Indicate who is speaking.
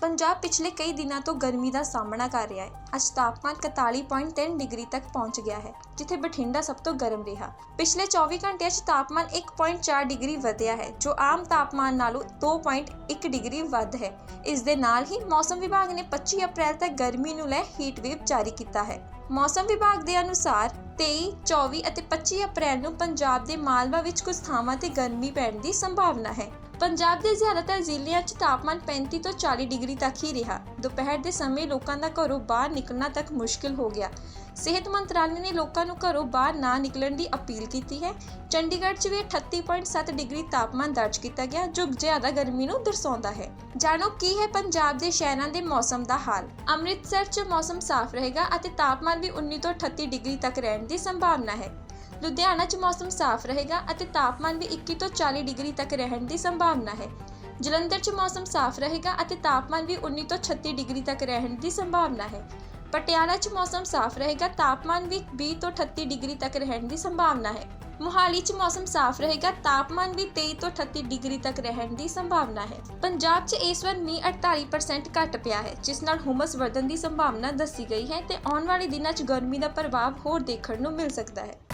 Speaker 1: ਪੰਜਾਬ ਪਿਛਲੇ ਕਈ ਦਿਨਾਂ ਤੋਂ ਗਰਮੀ ਦਾ ਸਾਹਮਣਾ ਕਰ ਰਿਹਾ ਹੈ। ਅੱਜ ਤਾਪਮਾਨ 41.3 ਡਿਗਰੀ ਤੱਕ ਪਹੁੰਚ ਗਿਆ ਹੈ ਜਿੱਥੇ ਬਠਿੰਡਾ ਸਭ ਤੋਂ ਗਰਮ ਰਿਹਾ। ਪਿਛਲੇ 24 ਘੰਟਿਆਂ 'ਚ ਤਾਪਮਾਨ 1.4 ਡਿਗਰੀ ਵਧਿਆ ਹੈ ਜੋ ਆਮ ਤਾਪਮਾਨ ਨਾਲੋਂ 2.1 ਡਿਗਰੀ ਵੱਧ ਹੈ। ਇਸ ਦੇ ਨਾਲ ਹੀ ਮੌਸਮ ਵਿਭਾਗ ਨੇ 25 ਅਪ੍ਰੈਲ ਤੱਕ ਗਰਮੀ ਨੂੰ ਲੈ ਹੀਟ ਵੇਵ ਜਾਰੀ ਕੀਤਾ ਹੈ। ਮੌਸਮ ਵਿਭਾਗ ਦੇ ਅਨੁਸਾਰ 23, 24 ਅਤੇ 25 ਅਪ੍ਰੈਲ ਨੂੰ ਪੰਜਾਬ ਦੇ ਮਾਲਵਾ ਵਿੱਚ ਕੁਝ ਥਾਵਾਂ ਤੇ ਗਰਮੀ ਪੈਣ ਦੀ ਸੰਭਾਵਨਾ ਹੈ। ਪੰਜਾਬ ਦੇ ਜ਼ਿਆਦਾਤਰ ਜ਼ਿਲ੍ਹਿਆਂ 'ਚ ਤਾਪਮਾਨ 35 ਤੋਂ 40 ਡਿਗਰੀ ਤੱਕ ਹੀ ਰਿਹਾ। ਦੁਪਹਿਰ ਦੇ ਸਮੇਂ ਲੋਕਾਂ ਦਾ ਘਰੋਂ ਬਾਹਰ ਨਿਕਲਣਾ ਤੱਕ ਮੁਸ਼ਕਿਲ ਹੋ ਗਿਆ। ਸਿਹਤ ਮੰਤਰਾਲੇ ਨੇ ਲੋਕਾਂ ਨੂੰ ਘਰੋਂ ਬਾਹਰ ਨਾ ਨਿਕਲਣ ਦੀ ਅਪੀਲ ਕੀਤੀ ਹੈ। ਚੰਡੀਗੜ੍ਹ 'ਚ ਵੀ 38.7 ਡਿਗਰੀ ਤਾਪਮਾਨ ਦਰਜ ਕੀਤਾ ਗਿਆ, ਜੋ ਜ਼ਿਆਦਾ ਗਰਮੀ ਨੂੰ ਦਰਸਾਉਂਦਾ ਹੈ। ਜਾਣੋ ਕੀ ਹੈ ਪੰਜਾਬ ਦੇ ਸ਼ਹਿਰਾਂ ਦੇ ਮੌਸਮ ਦਾ ਹਾਲ? ਅੰਮ੍ਰਿਤਸਰ 'ਚ ਮੌਸਮ ਸਾਫ਼ ਰਹੇਗਾ ਅਤੇ ਤਾਪਮਾਨ ਵੀ 19 ਤੋਂ 38 ਡਿਗਰੀ ਤੱਕ ਰਹਿਣ ਦੀ ਸੰਭਾਵਨਾ ਹੈ। ਲੁਧਿਆਣਾ 'ਚ ਮੌਸਮ ਸਾਫ਼ ਰਹੇਗਾ ਅਤੇ ਤਾਪਮਾਨ ਵੀ 21 ਤੋਂ 40 ਡਿਗਰੀ ਤੱਕ ਰਹਿਣ ਦੀ ਸੰਭਾਵਨਾ ਹੈ। ਜਲੰਧਰ 'ਚ ਮੌਸਮ ਸਾਫ਼ ਰਹੇਗਾ ਅਤੇ ਤਾਪਮਾਨ ਵੀ 19 ਤੋਂ 36 ਡਿਗਰੀ ਤੱਕ ਰਹਿਣ ਦੀ ਸੰਭਾਵਨਾ ਹੈ। ਪਟਿਆਲਾ 'ਚ ਮੌਸਮ ਸਾਫ਼ ਰਹੇਗਾ, ਤਾਪਮਾਨ ਵੀ 20 ਤੋਂ 38 ਡਿਗਰੀ ਤੱਕ ਰਹਿਣ ਦੀ ਸੰਭਾਵਨਾ ਹੈ। ਮੁਹਾਲੀ 'ਚ ਮੌਸਮ ਸਾਫ਼ ਰਹੇਗਾ, ਤਾਪਮਾਨ ਵੀ 23 ਤੋਂ 38 ਡਿਗਰੀ ਤੱਕ ਰਹਿਣ ਦੀ ਸੰਭਾਵਨਾ ਹੈ। ਪੰਜਾਬ 'ਚ ਇਸ ਵਾਰ ਮੀਂਹ 48% ਘਟ ਪਿਆ ਹੈ, ਜਿਸ ਨਾਲ ਹੁਮਸ ਵਧਣ ਦੀ ਸੰਭਾਵਨਾ ਦੱਸੀ ਗਈ ਹੈ ਤੇ ਆਉਣ ਵਾਲੇ ਦਿਨਾਂ 'ਚ ਗਰਮੀ ਦਾ ਪ੍ਰਭਾਵ ਹੋਰ ਦੇਖਣ ਨੂੰ ਮਿਲ ਸਕਦਾ ਹੈ।